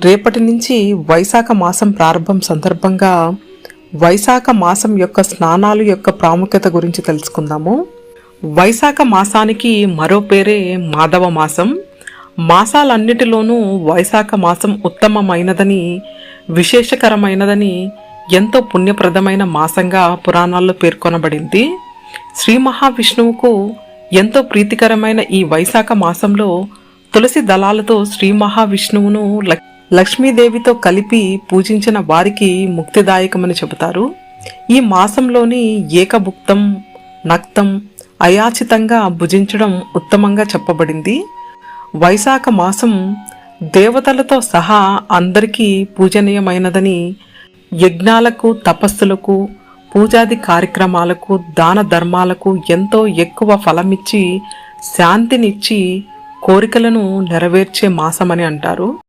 రేపటి నుంచి వైశాఖ మాసం ప్రారంభం సందర్భంగా వైశాఖ మాసం యొక్క స్నానాలు యొక్క ప్రాముఖ్యత గురించి తెలుసుకుందాము. వైశాఖ మాసానికి మరో పేరే మాధవ మాసం. మాసాలన్నిటిలోనూ వైశాఖ మాసం ఉత్తమమైనదని విశేషకరమైనదని ఎంతో పుణ్యప్రదమైన మాసంగా పురాణాల్లో పేర్కొనబడింది. శ్రీ మహావిష్ణువుకు ఎంతో ప్రీతికరమైన ఈ వైశాఖ మాసంలో తులసి దళాలతో శ్రీ మహావిష్ణువును లక్- లక్ష్మీదేవితో కలిపి పూజించిన వారికి ముక్తిదాయకమని చెబుతారు. ఈ మాసంలోని ఏకభుక్తం నక్తం అయాచితంగా భుజించడం ఉత్తమంగా చెప్పబడింది. వైశాఖ మాసం దేవతలతో సహా అందరికీ పూజనీయమైనదని యజ్ఞాలకు తపస్సులకు పూజాది కార్యక్రమాలకు దాన ధర్మాలకు ఎంతో ఎక్కువ ఫలమిచ్చి శాంతినిచ్చి కోరికలను నెరవేర్చే మాసమని అంటారు.